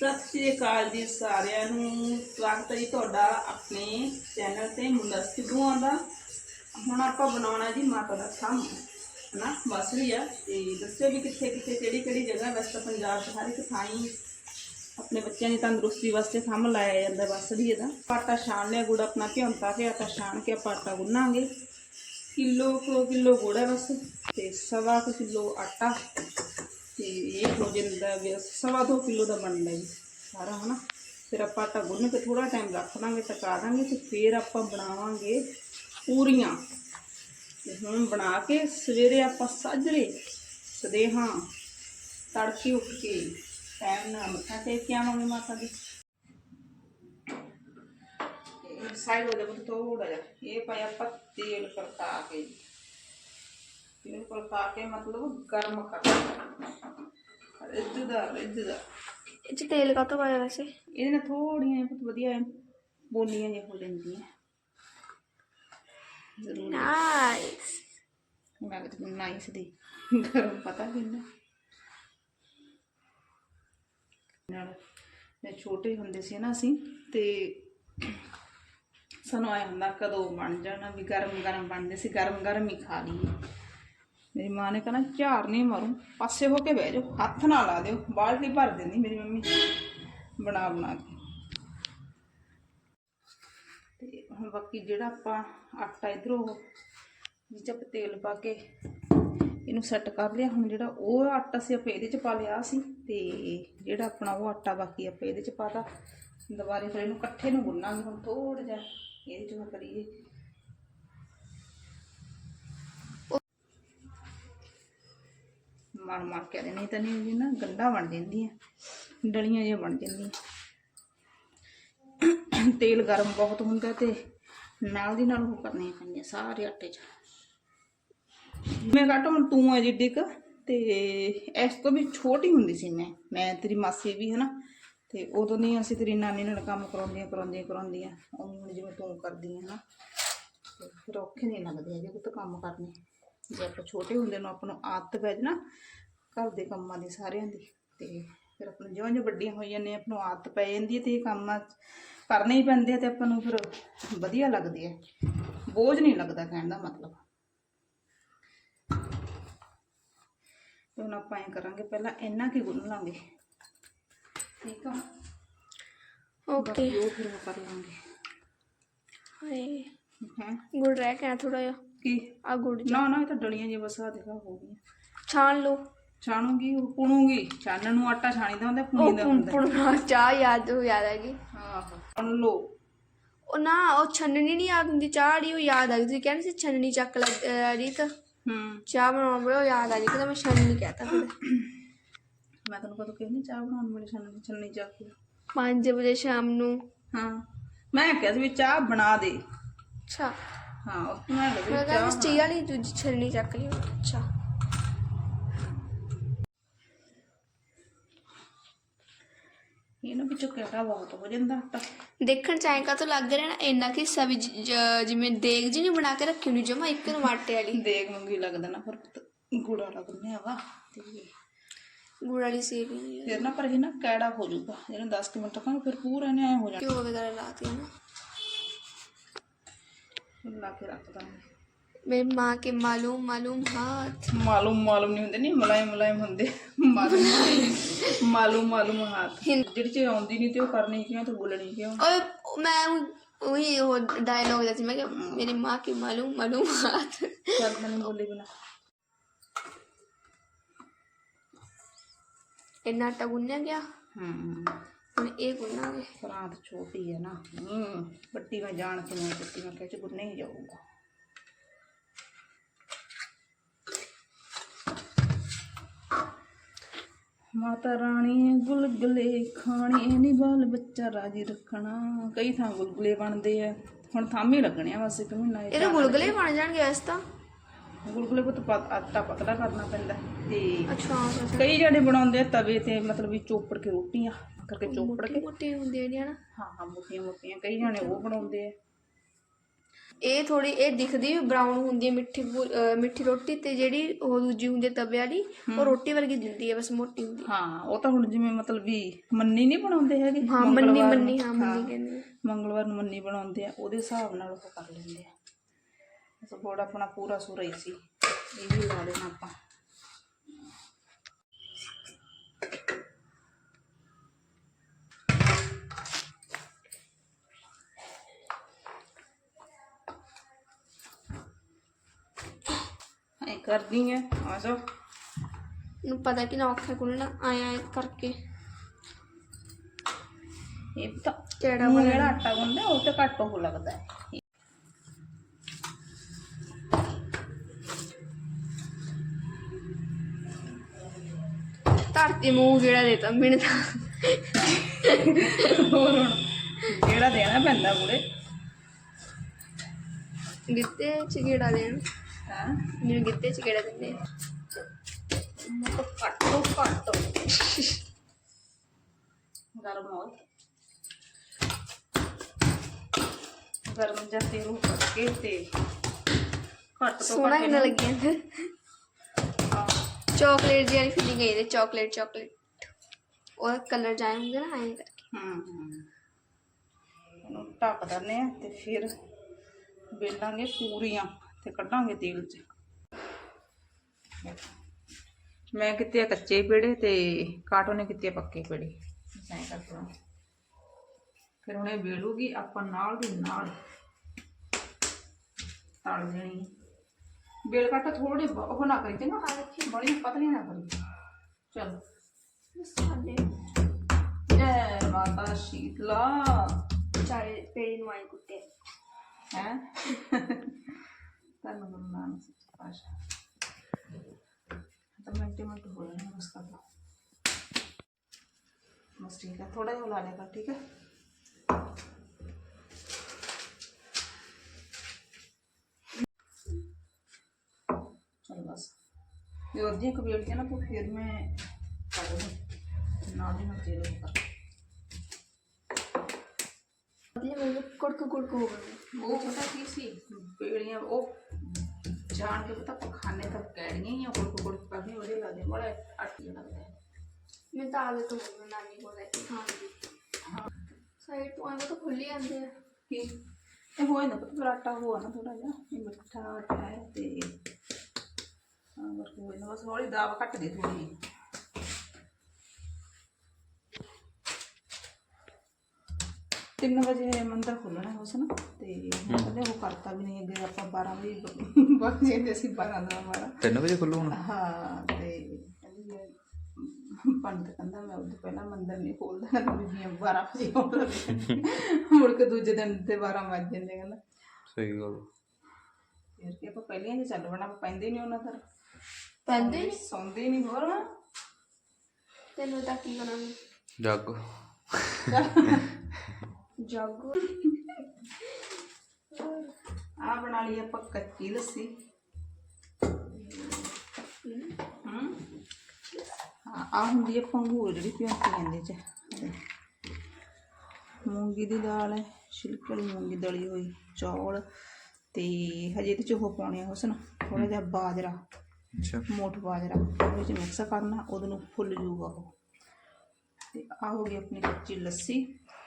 ਸਤਿ ਸ਼੍ਰੀ ਅਕਾਲ ਜੀ ਸਾਰਿਆਂ ਨੂੰ। ਸਵਾਗਤ ਹੈ ਜੀ ਤੁਹਾਡਾ ਆਪਣੇ ਚੈਨਲ ਤੇ ਮੁੰਡਾ ਸਿੱਧੂਆਂ ਦਾ। ਹੁਣ ਆਪਾਂ ਬਣਾਉਣਾ ਜੀ ਮਾਤਾ ਦਾ ਥੰਮ, ਹਨਾ? ਮਸਰੀ ਆ। ਤੇ ਦੱਸਿਓ ਵੀ ਕਿੱਥੇ ਕਿੱਥੇ, ਕਿਹੜੀ ਕਿਹੜੀ ਜਗ੍ਹਾ ਵੈਸੇ ਤਾਂ ਪੰਜਾਬ 'ਚ ਹਰ ਇੱਕ ਥਾਂ ਹੀ ਆਪਣੇ ਬੱਚਿਆਂ ਦੀ ਤੰਦਰੁਸਤੀ ਵਾਸਤੇ ਥੰਮ ਲਾਇਆ ਜਾਂਦਾ ਮਸਰੀ ਇਹਦਾ। ਆਟਾ ਛਾਣ ਲਿਆ, ਗੁੜ ਆਪਣਾ ਭਿਉਂਤਾ ਕੇ ਆਟਾ ਛਾਣ ਕੇ ਆਪਾਂ ਆਟਾ ਗੁੰਨਾਂਗੇ। ਕਿਲੋ ਕੁ, ਕਿਲੋ ਗੁੜ ਹੈ ਬਸ ਤੇ ਸਵਾ ਕੁ ਕਿਲੋ ਆਟਾ। ਇਹ ਹੋ ਜਾਂਦਾ ਵੀ ਸਵਾ ਦੋ ਕਿਲੋ ਦਾ ਬਣਦਾ ਜੀ ਸਾਰਾ, ਹਨਾ? ਫਿਰ ਆਪਾਂ ਆਟਾ ਗੁੰਨ ਕੇ ਥੋੜਾ ਟਾਈਮ ਰੱਖ ਦਾਂਗੇ ਟਕਾ ਦਾਂਗੇ ਤੇ ਫਿਰ ਆਪਾਂ ਬਣਾਵਾਂਗੇ ਪੂਰੀਆਂ। ਤੇ ਹੁਣ ਬਣਾ ਕੇ ਸਵੇਰੇ ਆਪਾਂ ਸਾਜਰੇ ਸਦੇਹਾਂ ਤੜਕੇ ਉੱਠ ਕੇ ਟਾਈਮ ਨਾਲ ਮੱਥਾ ਟੇਕ ਕੇ ਆਵਾਂਗੇ ਮਾਤਾ ਦੀ ਸਾਈਡ ਹੋ ਜਾਵੇ ਥੋੜਾ ਜਿਹਾ, ਇਹ ਪਾਇਆ ਆਪਾਂ ਤੇਲ ਪਰਤਾ ਕੇ। ਤੇਲ ਪਰਤਾ ਕੇ ਮਤਲਬ ਗਰਮ ਕਰਨਾ ਰਿੱਝਦਾ ਰਿੱਝਦਾ ਇਹ ਚ ਤੇਲ ਕਾਤੋਂ ਪਾਇਆ ਵੈਸੇ? ਇਹਦੇ ਨਾਲ ਥੋੜੀਆਂ ਬਹੁਤ ਵਧੀਆ ਬੋਲੀਆਂ ਜਿਹੀਆਂ ਹੋ ਜਾਂਦੀਆਂ। ਜ਼ਰੂਰ। ਨਾਈਸ ਮੈਂ ਕਿਹਾ ਨਾਈਸ ਦੀ ਗਰਮ ਪਤਾ ਕਿੰਨਾ। ਨਾਲ ਜੇ ਛੋਟੇ ਹੁੰਦੇ ਸੀ ਨਾ ਅਸੀਂ ਤੇ ਸਾਨੂੰ ਆਇਆ ਹੁੰਦਾ ਕਦੋਂ ਬਣ ਜਾਣਾ ਵੀ ਗਰਮ ਗਰਮ ਬਣਦੇ ਸੀ ਗਰਮ ਗਰਮ ਹੀ ਖਾ ਲਈਏ। ਮੇਰੀ ਮਾਂ ਨੇ ਕਹਿਣਾ, ਝਾੜ ਨਹੀਂ ਮਾਰੂ, ਪਾਸੇ ਹੋ ਕੇ ਬਹਿ ਜਾਓ, ਹੱਥ ਨਾ ਲਾ ਦਿਓ, ਬਾਲਟੀ ਭਰ ਦਿੰਦੀ ਮੇਰੀ ਮੰਮੀ ਬਣਾ ਬਣਾ ਕੇ। ਤੇ ਹੁਣ ਬਾਕੀ ਜਿਹੜਾ ਆਪਾਂ ਆਟਾ ਇਧਰੋਂ ਵਿੱਚ ਆਪਾਂ ਤੇਲ ਪਾ ਕੇ ਇਹਨੂੰ ਸੈੱਟ ਕਰ ਲਿਆ। ਹੁਣ ਜਿਹੜਾ ਉਹ ਆਟਾ ਸੀ, ਆਪਾਂ ਇਹਦੇ ਚ ਪਾ ਲਿਆ ਸੀ ਤੇ ਜਿਹੜਾ ਆਪਣਾ ਉਹ ਆਟਾ ਬਾਕੀ ਆਪਾਂ ਇਹਦੇ ਚ ਪਾਤਾ ਦੁਬਾਰੇ ਫਿਰ ਇਹਨੂੰ ਇਕੱਠੇ ਨੂੰ ਗੁੰਨਾਂਗੇ ਹੁਣ ਥੋੜਾ ਜਿਹਾ। ਇਹਦੇ ਚ ਕਰੀਏ ਮਾਰ ਮਾਰ ਕੇ ਨਹੀਂ ਤਾਂ ਨਹੀਂ ਜੀ ਨਾ ਗੰਡਾ ਬਣ ਜਾਂਦੀਆਂ, ਡਲੀਆਂ ਜਿਹੀਆਂ ਬਣ ਜਾਂਦੀਆਂ। ਤੇਲ ਗਰਮ ਬਹੁਤ ਹੁੰਦਾ ਤੇ ਨਾਲ ਦੀ ਨਾਲ ਉਹ ਕਰਨੀਆਂ ਪੈਂਦੀਆਂ ਸਾਰੇ ਆਟੇ 'ਚ। ਮੈਂ ਘੱਟ ਹੁਣ ਤੂੰ ਹੈ ਜਿੱਡੀ ਕੁ, ਤੇ ਇਸ ਤੋਂ ਵੀ ਛੋਟੀ ਹੁੰਦੀ ਸੀ ਮੈਂ ਮੈਂ ਤੇਰੀ ਮਾਸੀ ਵੀ ਹਨਾ, ਤੇ ਉਦੋਂ ਨਹੀਂ ਅਸੀਂ ਤੇਰੀ ਨਾਨੀ ਨਾਲ ਕੰਮ ਕਰਾਉਂਦੀਆਂ ਕਰਾਉਂਦੀਆਂ ਕਰਾਉਂਦੀਆਂ, ਉਵੇਂ ਹੁਣ ਜਿਵੇਂ ਤੂੰ ਕਰਦੀ ਹੈ ਨਾ, ਤੇ ਫਿਰ ਔਖੇ ਨਹੀਂ ਲੱਗਦੇ ਜੇ ਪੁੱਤ ਕੰਮ ਕਰਨੇ। ਜੇ ਆਪਾਂ ਛੋਟੇ ਹੁੰਦੇ ਨੂੰ ਆਪਾਂ ਨੂੰ ਆਦਤ ਪੈ ਜਾਏ ਨਾ ਘਰ ਦੇ ਕੰਮਾਂ ਦੀ ਸਾਰਿਆਂ ਦੀ ਤੇ ਫਿਰ ਆਪਾਂ ਨੂੰ ਜਿਉਂ ਜਿਉਂ ਵੱਡੀਆਂ ਹੋ ਜਾਂਦੀਆਂ ਆਪਾਂ ਨੂੰ ਆਦਤ ਪੈ ਜਾਂਦੀ ਹੈ ਤੇ ਇਹ ਕੰਮ ਕਰਨੇ ਹੀ ਪੈਂਦੇ ਆ ਤੇ ਆਪਾਂ ਨੂੰ ਫਿਰ ਵਧੀਆ ਲੱਗਦੇ ਆ। ਬੋਝ ਨਹੀਂ ਲੱਗਦਾ ਕਹਿਣ ਦਾ ਮਤਲਬ। ਤੇ ਹੁਣ ਆਪਾਂ ਐਂ ਕਰਾਂਗੇ ਪਹਿਲਾਂ ਇੰਨਾ ਕੀ ਗੁੰਨ ਲਾਂਗੇ। ਠੀਕ ਆ? ਓਕੇ। ਬਾਕੀ ਉਹ ਫਿਰ ਉਹ ਕਰ ਲਾਂਗੇ। ਹਾਏ। ਹੈ? ਗੁੜ ਰਹਿ ਗਿਆ ਥੋੜਾ ਜਿਹਾ। ਕੀ? ਆ ਗੁੜ ਨਾ ਨਾ ਇਹ ਤਾਂ ਡਲੀਆਂ ਜੇ ਬਸ ਆ ਦੇਖਾ ਹੋ ਗਈਆਂ। ਛਾਣ ਲਓ। ਛਾਣੂਗੀ ਉਹ ਪੁਣੂਗੀ। ਛਾਣਨ ਨੂੰ ਆਟਾ ਛਾਣੀਦਾ ਹੁੰਦਾ ਉਹ ਪੁਣੀਦਾ ਹੁੰਦਾ। ਪੁਣਾ ਚਾਹ ਯਾਦ ਹੋ ਯਾਦ ਆ ਗਈ। ਆਹੋ ਪੁਣ ਲੋ ਉਹ ਨਾ ਉਹ ਛੰਨਣੀ ਨਹੀਂ ਯਾਦ ਹੁੰਦੀ ਚਾਹ ਜਿਹੜੀ ਉਹ ਯਾਦ ਆ ਗਈ। ਤੁਸੀਂ ਕਹਿੰਦੇ ਸੀ ਛੰਨਣੀ ਚੱਕ ਲੈ ਅਹ, ਰੀਤ ਹੂੰ। ਚਾਹ ਬਣਾਉਣ ਵੇਲੇ ਉਹ ਯਾਦ ਆ ਗਈ ਕਿ ਮੈਂ ਛੰਨਣੀ ਕਹਤਾ ਫਿਰ। ਮੈਂ ਤੈਨੂੰ ਕਦੋਂ ਕਹਿੰਦੀ ਚਾਹ ਬਣਾਉਣ ਵੇਲੇ ਛਾਣਨ ਛੰਨੀ ਚਾਹ ਕੇ 5 ਵਜੇ ਸ਼ਾਮ ਨੂੰ। ਹਾਂ। ਮੈਂ ਕਿਹਾ ਸੀ ਵੀ ਚਾਹ ਬਣਾ ਦੇ। ਅੱਛਾ। ਹਾਂ ਉਹ ਮੈਂ ਕਿਹਾ ਮੈਂ ਵੀ ਕਹਿੰਦਾ ਚਾਹ ਸਟੀਲ ਵਾਲੀ ਦੂਜੀ ਛੰਨਣੀ ਚੱਕ ਲਈ ਅੱਛਾ ਇਹਨੂੰ ਵਿੱਚੋਂ ਕਿਹੜਾ ਬਹੁਤ ਹੋ ਜਾਂਦਾ ਆਟਾ ਦੇਖਣ ਚ ਐਂ ਕਾਤੋਂ ਲੱਗ ਰਿਹਾ ਨਾ ਇੰਨਾ ਕਿ ਹਿੱਸਾ ਵੀ ਜ- ਜ- ਜਿਵੇਂ ਦੇਗ ਜੀ ਨਹੀਂ ਬਣਾ ਕੇ ਰੱਖੀ ਹੁੰਦੀ ਜਮਾ ਇੱਕ ਨੂੰ ਆਟੇ ਵਾਲੀ ਦੇਗ ਮੰਗੀ ਲੱਗਦਾ ਨਾ ਫਿਰ ਗੁੜਾ ਵਾਲਾ ਗੁੰਨਿਆ ਵਾ ਤੇ ਗੁੜ ਵਾਲੀ ਸੇਵੀ ਨਹੀਂ ਫਿਰ ਨਾ ਪਰ ਇਹ ਨਾ ਕੈੜਾ ਹੋ ਜਾਊਗਾ ਇਹਨੂੰ 10 ਕੁ ਮਿੰਟ ਰੱਖਾਂਗੇ ਫਿਰ ਪੂਰਾ ਇਹਨੇ ਐ ਹੋ ਘਿਓ ਵਗੈਰਾ ਲਾਤੀ ਹੈ ਨਾ ਜਾਣਾ ਲਾ ਕੇ ਰੱਖ ਦਾਂਗੇ मेरी माँ के मालूम मालूम हाथ ਮਾਲੂਮ ਮਾਲੂਮ ਨਹੀਂ ਹੁੰਦੇ ਨਹੀਂ ਮਲਾਇਮ ਮਲਾਇਮ ਹੁੰਦੇ ਮਾਲੂਮ ਮਾਲੂਮ ਮਾਲੂਮ ਹੱਥ ਜਿਹੜੀ ਚੀਜ਼ ਆਉਂਦੀ ਨਹੀਂ ਤੇ ਉਹ ਕਰਨੀ ਕਿਉਂ ਤੇ ਬੋਲਣੀ ਕਿਉਂ और मैं वही वो डायलॉग जैसे मैं क्या मेरी माँ के मालूम मालूम हाथ ਚੱਲ ਮੈਨੂੰ ਬੋਲੇ ਬਿਨਾ इतना आटा गुनया गया ਹੂੰ ਹੁਣ ਇਹ ਗੁੰਨਾਂਗੇ। ਫਰਾਂਤ ਛੋਟੀ ਹੈ ਨਾ। ਹੂੰ ਵੱਡੀ ਮੈਂ ਜਾਣ ਕੇ ਨਹੀਂ ਕੀਤੀ ਮੈਂ ਕਿਹਾ ਚ ਗੁੰਨੇ ਹੀ ਜਾਊਗਾ। ਮਾਤਾ ਰਾਣੀ ਗੁਲਗੁਲੇ ਖਾਣੇ ਨੀ ਬਾਲ ਬੱਚਾ ਰਾਜੀ ਰੱਖਣਾ। ਕਈ ਥਾਂ ਗੁਲਗੁਲੇ ਬਣਦੇ ਆ। ਹੁਣ ਥਾਮ ਲੱਗਣੇ ਆ ਬਸ ਇੱਕ ਮਹੀਨਾ ਇਹ ਇਹਦੇ ਗੁਲਗੁਲੇ ਬਣ ਜਾਣਗੇ ਵੈਸੇ ਤਾਂ। ਗੁਲਗੁਲੇ ਪੁੱਤ ਪਤ- ਆਟਾ ਪਤਲਾ ਕਰਨਾ ਪੈਂਦਾ। ਤੇ ਅੱਛਾ ਅੱਛਾ ਕਈ ਜਿਹੜੇ ਬਣਾਉਂਦੇ ਆ ਤਵੇ ਤੇ ਮਤਲਬ ਵੀ ਚੋਪੜ ਕੇ ਰੋਟੀਆਂ। ਕਰਕੇ ਚੋਪੜ ਕੇ। ਮੋਟੀ ਹੁੰਦੀ ਨਾ। ਹਾਂ ਹਾਂ ਮੋਟੀਆਂ ਮੋਟੀਆਂ ਕਈ ਜਾਣੇ ਉਹ ਬਣਾਉਂਦੇ ਆ। ਇਹ ਥੋੜੀ ਇਹ ਦਿਖਦੀ ਵੀ ਬਰਾਊਨ ਹੁੰਦੀ ਹੈ ਮਿੱਠੀ ਪੂ- ਅਹ ਮਿੱਠੀ ਰੋਟੀ ਤੇ ਜਿਹੜੀ ਉਹ ਦੂਜੀ ਹੁੰਦੀ ਹੈ ਤਵੇ ਵਾਲੀ ਉਹ ਰੋਟੀ ਵਰਗੀ ਦਿੰਦੀ ਹੈ ਬਸ ਮੋਟੀ ਹੁੰਦੀ ਹੈ। ਹਾਂ ਉਹ ਤਾਂ ਹੁਣ ਜਿਵੇਂ ਮਤਲਬ ਵੀ ਮੰਨੀ ਨਹੀਂ ਬਣਾਉਂਦੇ ਹੈਗੇ ਹਾਂ ਮੰਨੀ ਮੰਗਲਵਾਰ ਮੰਨੀ ਨੂੰ। ਹਾਂ ਮੰਨੀ ਕਹਿੰਦੇ ਆ। ਮੰਗਲਵਾਰ ਨੂੰ ਮੰਨੀ ਬਣਾਉਂਦੇ ਆ ਉਹਦੇ ਹਿਸਾਬ ਨਾਲ ਉਹ ਕਰ ਲੈਂਦੇ ਆ। ਬਸ ਗੁੜ ਆਪਣਾ ਪੂਰਾ ਸੂਰਾ ਹੀ ਸੀ ਇਹ ਵੀ ਲਾ ਲੈਣਾ ਆਪਾਂ। ਕਰਦੀ ਹੈ ਆ ਜਾਓ। ਨੂੰ ਪਤਾ ਕਿ ਨਾ ਔਖਾ ਕੁਲਣਾ ਆਇਆ ਕਰਕੇ। ਇਹ ਤਾਂ ਕਿਹੜਾ ਉਹ ਜਿਹੜਾ ਆਟਾ ਗੁੰਨਦਾ ਉਹ ਤੇ ਘੱਟ ਉਹ ਲੱਗਦਾ। ਹੈ ਧਰਤੀ ਮੂੰਹ ਜਿਹੜਾ ਦੇਤਾ ਮੈਨੂੰ ਤਾਂ। ਹੋਰ ਹੁਣ ਜਿਹੜਾ ਦੇਣਾ ਪੈਂਦਾ ਕੁੜੇ ਗਿੱਤੇ ਚ ਕਿਹੜਾ ਦੇਣ? ਹਾਂ ਮੈਨੂੰ ਗਿੱਤੇ ਚ ਕਿਹੜਾ ਦਿੰਦੇ ਆ। ਮਤਲਬ ਘੱਟ ਤੋਂ ਘੱਟ ਗਰਮ ਹੋ ਗਰਮ ਜਾਂ ਤੇਲ ਉਹ ਕਰਕੇ ਤੇ ਘੱਟ ਤੋਂ ਸੋਹਣਾ ਘੱਟ ਕਿੰਨਾ ਲੱਗਿਆ ਅੰਦਰ ਚਾਕਲੇਟ ਦੀ ਵਾਲੀ ਫੀਲਿੰਗ ਆਈ ਤੇ ਚਾਕਲੇਟ ਚਾਕਲੇਟ ਉਹ ਕਲਰ ਜਾਏ ਹੁੰਦੇ ਹੂੰ ਤੇ ਕੱਢਾਂਗੇ ਤੇਲ 'ਚ। ਮੈਂ ਕਿਤੇ ਕੱਚੇ ਪੇੜੇ ਤੇ ਕਾਟੋ ਨੇ ਕਿਤੇ ਪੱਕੇ ਪੇੜੇ। ਐਂ ਕਰਦਾ ਫਿਰ ਉਹਨੇ ਵੇਲੂਗੀ ਆਪਾਂ ਨਾਲ ਦੀ ਨਾਲ ਤਲ ਦੇਣੀ ਬੇਲ ਕੱਟ ਥੋੜੇ ਉਹ ਨਾ ਕਰੀ ਚੰਗਾ ਬੜੀ ਪਤਲੀ ਨਾ ਕਰੀ। ਚਲੋ। ਸਾਡੇ ਜੈ ਮਾਤਾ ਸ਼ੀਤਲਾ। ਚਾਰੇ ਪੇੜੀ ਨੂੰ ਕੁੱਤੇ ਹੈ? त्यामधून तो मतलब तो उसका तो। बस ठीक है थोड़ा ही ठीक है? चलो बस। ये ना तो फिर मैं में ऊपर कुड़क कुड़क हो गई वो पता कैसी? बेड़ियाँ वो ਜਾਣ ਕੇ ਪਤਾ ਪਖਾਨੇ ਤੱਕ ਕਹਿਣੀਆਂ ਹੀ ਆ ਕੁੜਕ ਕੁੜਕ ਕਰਨੀ ਉਹਦੇ ਲੱਗਦੇ ਬੜਾ ਜਿਹਾ ਲੱਗਦਾ ਹੈ। ਮੈਂ ਤਾਂ ਹੋ ਗਈ ਨਾਨੀ ਕੋਲ ਰਹਿ ਕੇ ਖਾਣ ਦੀ। ਸਾਈਡ ਤੋਂ ਤਾਂ ਖੁੱਲੀ ਜਾਂਦੇ ਆ। ਕੀ? ਇਹ ਹੋਏ ਨਾ ਪਤਾ ਪਰਾਟਾ ਹੋਆ ਨਾ ਥੋੜਾ ਜਿਹਾ ਇਹ ਮਿੱਠਾ ਆਟਾ ਹੈ ਤੇ ਹਾਂ ਬਸ ਹੋਏ ਨਾ ਬਸ ਹੌਲੀ ਦਾਬ ਘੱਟ ਦੇ ਥੋੜੀ ਤਿੰਨ ਵਜੇ ਮੰਦਰ ਖੁੱਲਣਾ ਉਸ ਨਾ ਤੇ ਕਹਿੰਦੇ ਉਹ ਕਰਤਾ ਵੀ ਨਹੀਂ ਅੱਗੇ ਆਪਾਂ 12 ਵਜੇ ਬਾਕੀ ਜਾਂਦੇ ਸੀ 12 ਦਾ 12 3 ਵਜੇ ਖੁੱਲੂ ਹੁਣ? ਹਾਂ ਤੇ ਕਹਿੰਦੀ ਮੈਂ ਪੰਡਤ ਕਹਿੰਦਾ ਮੈਂ ਉਦੋਂ ਪਹਿਲਾਂ ਮੰਦਰ ਨਹੀਂ ਖੋਲਦਾ ਨਾ ਬੀਬੀਆਂ 12 ਵਜੇ ਲੱਗ ਮੁੜ ਕੇ ਦੂਜੇ ਦਿਨ ਤੇ 12 ਵੱਜ ਜਾਂਦੇ ਕਹਿੰਦਾ। ਸਹੀ ਗੱਲ। ਫਿਰ ਕਿ ਆਪਾਂ ਪਹਿਲਾਂ ਹੀ ਚੱਲ ਬਣਾ ਪੈਂਦੇ ਨਹੀਂ ਉਹਨਾਂ ਤਰ ਪੈਂਦੇ ਨੀ? ਸੌਂਦੇ ਨਹੀਂ ਹੋਰ। ਤੈਨੂੰ ਤਾਂ ਕੀ ਕਰਾਂਗੇ ਜੱਗ। ਜਾਗੋ। ਆ ਬਣਾ ਲਈ ਆਪਾਂ ਕੱਚੀ ਲੱਸੀ। ਹਮ ਹਾਂ ਆ ਹੁੰਦੀ ਹੈ ਪੰਗੂਰ ਜਿਹੜੀ ਪਿਉਂਤੀ ਕਹਿੰਦੇ ਚ ਮੂੰਗੀ ਦੀ ਦਾਲ ਹੈ ਛਿਲਕੇ ਵਾਲੀ ਮੂੰਗੀ ਦਲੀ ਹੋਈ ਚੌਲ ਤੇ ਹਜੇ ਇਹਦੇ ਚ ਉਹ ਪਾਉਣੇ ਹੁਸਨ ਥੋੜਾ ਜਿਹਾ ਬਾਜਰਾ ਅੱਛਾ। ਮੋਠ ਬਾਜਰਾ ਉਹਦੇ ਵਿੱਚ ਮਿਕਸ ਕਰਨਾ ਉਹਦੇ ਨੂੰ ਫੁੱਲ ਜੂਗਾ ਉਹ। ਤੇ ਆ ਹੋ ਗਈ ਆਪਣੀ ਕੱਚੀ ਲੱਸੀ।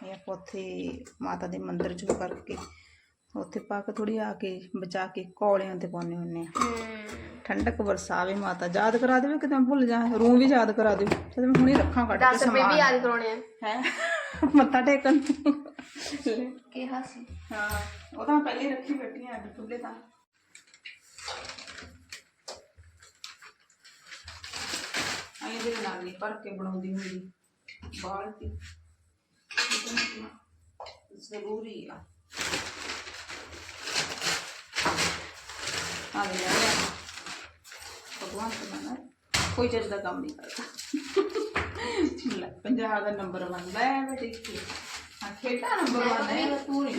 ਇਹ ਆਪਾਂ ਉੱਥੇ ਮਾਤਾ ਦੇ ਮੰਦਿਰ ਚ ਕਰਕੇ ਉੱਥੇ ਪਾ ਕੇ ਥੋੜੀ ਆ ਕੇ ਬਚਾ ਕੇ ਕੌਲਿਆਂ ਤੇ ਪਾਉਣੇ ਹੁੰਨੇ ਆ। ਠੰਡਕ ਵਰਸਾਵੇ ਮਾਤਾ ਯਾਦ ਕਰਾ ਦੇਵੇ ਕਿਤੇ ਮੈਂ ਭੁੱਲ ਜਾ ਰੂਮ ਵੀ ਯਾਦ ਕਰਾ ਦਿਓ। ਤੇ ਮੈਂ ਹੁਣੇ ਰੱਖਾਂ ਕੱਢ 10 ਰੁਪਏ ਵੀ ਯਾਦ ਕਰਾਉਣੇ ਆ। ਹੈ? ਮੱਥਾ ਟੇਕਣ। ਕਿਹਾ ਸੀ। ਹਾਂ ਉਹ ਤਾਂ ਪਹਿਲੇ ਰੱਖੀ ਬੈਠੀ ਆ ਚੁੱਲ੍ਹੇ ਤਾਂ। ਆਈ ਦੇ ਨਾਲ ਨਹੀਂ ਭਰ ਕੇ ਬਣਾਉਂਦੀ ਹੁੰਦੀ ਬਾਲਟੀ। ਜ਼ਰੂਰੀ ਆ। ਆ ਯਾਰ ਭਗਵਾਨ ਤੋਂ ਕੋਈ ਚੱਜ ਦਾ ਕੰਮ ਨਹੀਂ ਕਰਦਾ। ਲੈ ਪੰਜਾਬ ਦਾ ਨੰਬਰ 1 ਲੈ ਬੇਟੀ ਹਾਂ। ਖੇਡਾ ਨੰਬਰ 1 ਹੈ ਤੂੰ ਨਹੀਂ।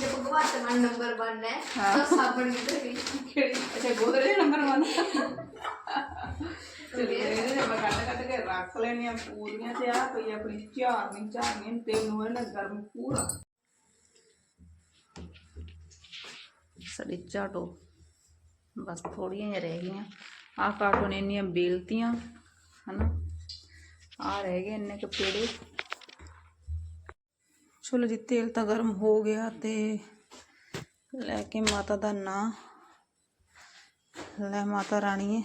ਜੇ ਭਗਵਾਨ ਦਾ ਨੰਬਰ 1 ਹੈ। ਤਾਂ ਸਾਬਣ ਕਿੱਧਰ ਗਈ ਅੱਛਾ ਗੋਦਰੇ ਨੰਬਰ 1 ਤੇ ਇਹਦੇ ਮੈਂ ਕੱਢ ਕੱਢ ਕੇ ਰੱਖ ਲੈਣੀਆਂ ਪੂਰੀਆਂ ਤੇ ਆ ਪਈ ਆਪਣੀ ਝਾਰਨੀ ਝਾਰਨੀ ਤੇ ਨੂੰ ਇਹਨਾਂ ਗਰਮ ਪੂਰਾ। ਸਾਡੀ ਝਾਟੋ ਬਸ ਥੋੜੀਆਂ ਜਿਹੀਆਂ ਰਹਿ ਗਈਆਂ। ਆਹ ਕਾਟੋ ਨੇ ਇੰਨੀਆਂ ਬੇਲਤੀਆਂ, ਹਨਾ? ਆ ਰਹਿ ਗਏ ਇੰਨੇ ਕੁ ਪੇੜੇ। ਚਲੋ ਜੀ, ਤੇਲ ਤਾਂ ਗਰਮ ਹੋ ਗਿਆ ਤੇ ਲੈ ਕੇ ਮਾਤਾ ਦਾ ਨਾਂ। ਲੈ ਮਾਤਾ ਰਾਣੀ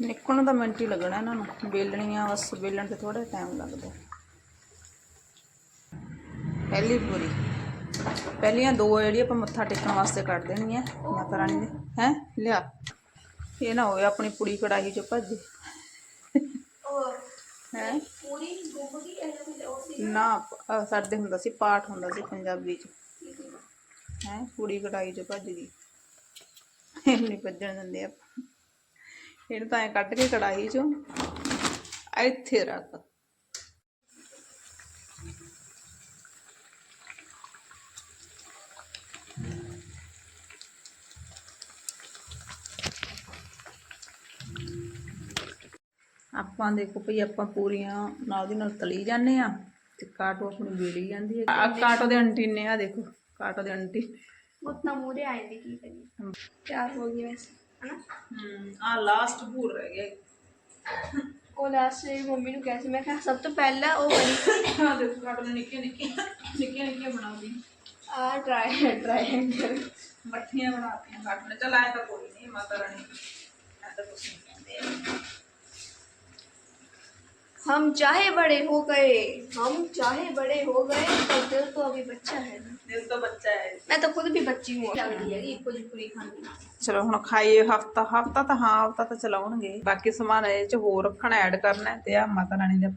ਨਿਕਲਣ ਦਾ ਮਿੰਟ ਹੀ ਲੱਗਣਾ ਇਹਨਾਂ ਨੂੰ। ਬੇਲਣੀਆਂ ਬਸ ਬੇਲਣ ਤੇ ਥੋੜਾ ਟਾਈਮ ਲੱਗਦਾ। ਪਹਿਲੀ ਪੂਰੀ। ਪਹਿਲੀਆਂ ਦੋ ਜਿਹੜੀ ਆਪਾਂ ਮੱਥਾ ਟੇਕਣ ਵਾਸਤੇ ਕੱਢ ਦੇਣੀਆਂ ਮਾਤਾ ਰਾਣੀ ਦੇ। ਹੈ? ਲਿਆ। ਇਹ ਨਾ ਹੋਵੇ ਆਪਣੀ ਪੁੜੀ ਕੜਾਹੀ ਚ ਭੱਜੇ। ਹੈ? ਪੂਰੀ ਡੁੱਬ ਗਈ ਨਾ? ਸਾਡੇ ਹੁੰਦਾ ਸੀ ਪਾਠ ਹੁੰਦਾ ਸੀ ਪੰਜਾਬੀ ਚ। ਹੈ। ਕੁੜੀ ਕਢਾਈ ਚ ਭੱਜ ਗਈ। ਇਹ ਨਹੀਂ ਭੱਜਣ ਦਿੰਦੇ ਆਪਾਂ। ਇਹਨੂੰ ਤਾਂ ਐ ਕੱਢ ਕੇ ਕੜਾਈ ਚੋਂ ਇੱਥੇ ਰੱਖ ਆਪਾਂ ਦੇਖੋ ਭਈ ਆਪਾਂ ਪੂਰੀਆਂ ਨਾਲ ਦੀ ਨਾਲ ਤਲੀ ਜਾਂਦੇ ਆ ਤੇ ਕਾਟੋ ਆਪਣੀ ਬੇੜੀ ਜਾਂਦੀ ਹੈ ਆ ਕਾਟੋ ਦੇ ਅੰਟੀਨੇ ਆ ਦੇਖੋ ਕਾਟੋ ਦੇ ਅੰਟੀ ਉਤਨਾ ਮੂਰੇ ਆਏ ਦੀ ਕੀ ਕਰੀਏ ਤਿਆਰ ਹੋ ਗਈ ਵੈਸੇ ਹਨਾ ਹਮ ਆ ਲਾਸਟ ਭੂਰ ਰਹਿ ਗਿਆ ਉਹ ਲਾਸਟ ਮੰਮੀ ਨੂੰ ਕਿਹਾ ਸੀ ਮੈਂ ਕਿਹਾ ਸਭ ਤੋਂ ਪਹਿਲਾਂ ਉਹ ਬਣੀ ਆ ਦੇਖੋ ਕਾਟੋ ਨੇ ਨਿੱਕੇ ਨਿੱਕੇ ਨਿੱਕੇ ਨਿੱਕੇ ਬਣਾਉਂਦੀ ਆ ਟਰਾਈ ਟਰਾਇੰਗਲ ਮੱਠੀਆਂ ਬਣਾਤੀਆਂ ਕਾਟੋ ਨੇ ਚਲ ਆਏ ਤਾਂ ਕੋਈ ਨਹੀਂ ਮਾਤਾ ਰਾਣੀ ਐ ਤਾਂ ਕੁਛ ਨਹੀਂ ਕਹਿੰਦੇ हम चाहे बड़े हो गए हम चाहे बड़े हो गए पर दिल तो अभी बच्चा है ना ਦਿਲ ਤਾਂ ਬੱਚਾ ਹੈ मैं तो खुद भी बच्ची हूँ लगती है इको जी पूरी खानी ਚਲੋ ਹੁਣ ਖਾਈਏ ਹਫਤਾ ਹਫਤਾ ਤਾਂ ਹਾਂ ਹਫਤਾ ਤਾਂ ਚਲਾਉਣਗੇ ਬਾਕੀ ਸਮਾਨ ਇਹ ਚ ਹੋਰ ਰੱਖਣਾ ਐਡ ਕਰਨਾ ਹੈ ਤੇ ਆ ਮਾਤਾ ਰਾਣੀ ਦੇ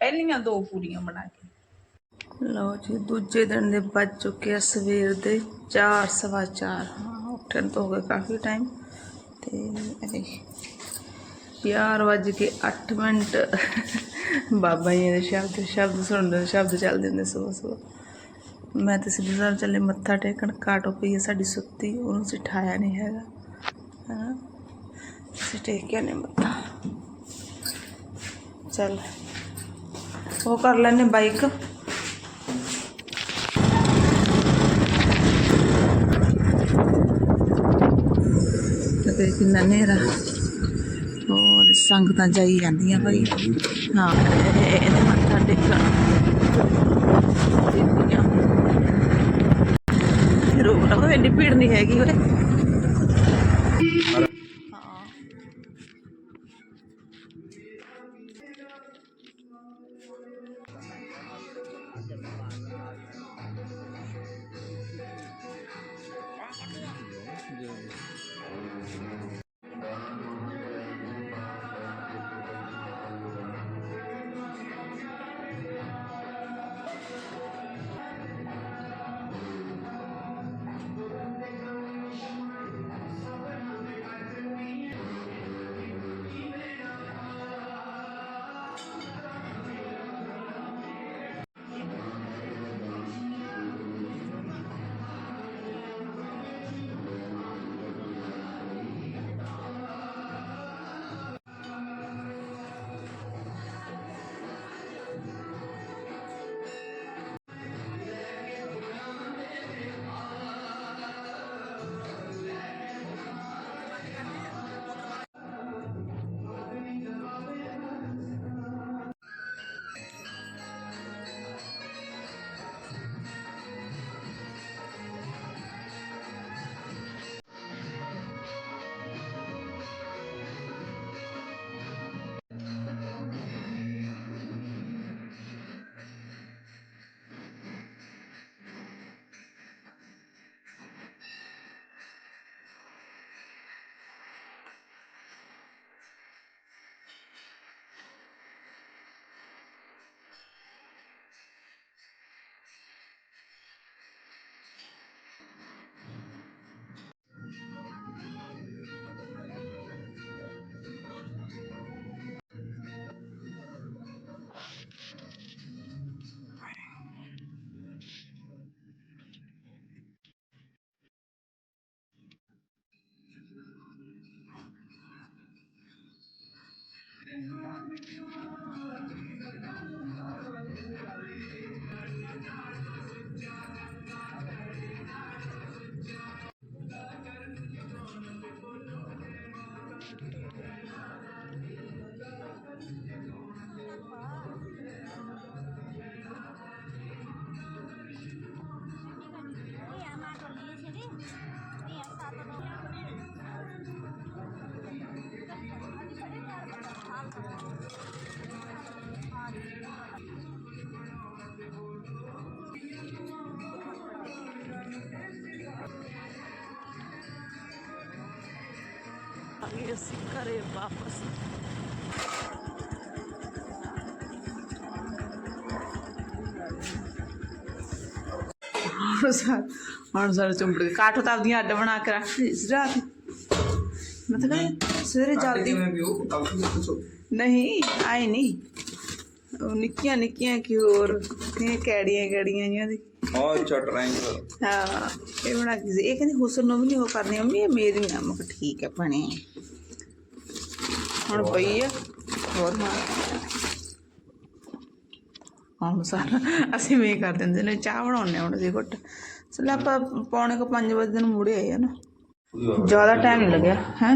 ਪਹਿਲੀਆਂ ਦੋ ਪੂਰੀਆਂ ਬਣਾ ਕੇ ਲਓ ਜੀ ਦੂਜੇ ਦਿਨ ਦੇ ਵੱਜ ਚੁੱਕੇ ਆ ਸਵੇਰ ਦੇ 4 ਸਵਾ 4 ਹਾਂ ਉੱਠਣ ਤੋਂ ਹੋ ਗਿਆ ਕਾਫੀ ਟਾਈਮ ਤੇ ਇਹ ਚਾਰ ਵੱਜ ਕੇ 8 ਮਿੰਟ। ਬਾਬਾ ਜੀ ਦੇ ਸ਼ਬਦ ਸ਼ਬਦ ਸੁਣਦੇ, ਸ਼ਬਦ ਚੱਲਦੇ ਹੁੰਦੇ ਸਵੇਰ ਸਵੇਰ। ਮੈਂ ਤੇ ਸਿੱਧੂ ਸਾਹਿਬ ਚੱਲੇ, ਮੱਥਾ ਟੇਕਣ ਕਾਟੋ ਪਈ ਹੈ ਸਾਡੀ ਸੁੱਤੀ, ਉਹਨੂੰ ਸਿਠਾਇਆ ਨਹੀਂ ਹੈਗਾ। ਹਾਂ ਅਸੀਂ ਟੇਕਿਆ ਨੇ ਮੱਥਾ। ਚੱਲ, ਉਹ ਕਰ ਲੈਨੇ ਬਾਈਕ। ਤੇ ਕਿੰਨਾ ਨੇਰਾ ਸੰਗਤਾਂ ਜਾਈ ਜਾਂਦੀਆਂ ਭਾਈ ਹਾਂ। ਇਹ- ਮੱਥਾ ਟੇਕਣ ਰੋਕ ਲਓ ਇੰਨੀ ਭੀੜ ਨਹੀਂ ਹੈਗੀ ਓਏ ਗਏ ਅਸੀਂ ਘਰੇ ਵਾਪਸ। ਹੁਣ ਸਾਰੇ ਚੁੰਬੜ ਕੇ ਕਾਠ ਤਾਂ ਆਪਦੀਆਂ ਅੱਡ ਬਣਾ ਕੇ ਰੱਖ ਲਈ। ਸੀ ਰਾਤ ਮਤਲਬ ਸਵੇਰੇ ਜਲਦੀ ਨਹੀਂ ਆਏ ਨਹੀਂ। ਉਹ ਨਿੱਕੀਆਂ ਨਿੱਕੀਆਂ ਕਿ ਹੋਰ ਇਹ ਕੈੜੀਆਂ ਕੈੜੀਆਂ ਜਿਹੀਆਂ ਦੀ। ਹਾਂ ਅੱਛਾ ਟ੍ਰਾਇੰਗਲ ਹਾਂ ਇਹ ਬਣਾ ਕੇ। ਇਹ ਕਹਿੰਦੀ ਹੁਸਨ ਨੂੰ ਵੀ ਨਹੀਂ ਉਹ ਕਰਨੀ ਮੰਮੀ ਇਹ ਮੇਰੀਆਂ ਮੈਂ ਕਿਹਾ ਠੀਕ ਹੈ ਭਣੇ। ਹੁਣ ਪਈ ਆ ਹੋਰ ਮਾਰ ਹਾਂ ਸਾਰਾ ਅਸੀਂ ਵੀ ਕਰ ਦਿੰਦੇ ਨੇ ਚਾਹ ਬਣਾਉਣੇ ਹੁਣ ਅਸੀਂ ਘੁੱਟ। ਚਲ ਆਪਾਂ ਪੌਣੇ ਕੋ 5 ਵਜੇ ਨੂੰ ਮੁੜੇ ਆਏ ਆ ਨਾ। ਜ਼ਿਆਦਾ ਟਾਈਮ ਨਹੀਂ ਲੱਗਿਆ ਹੈ?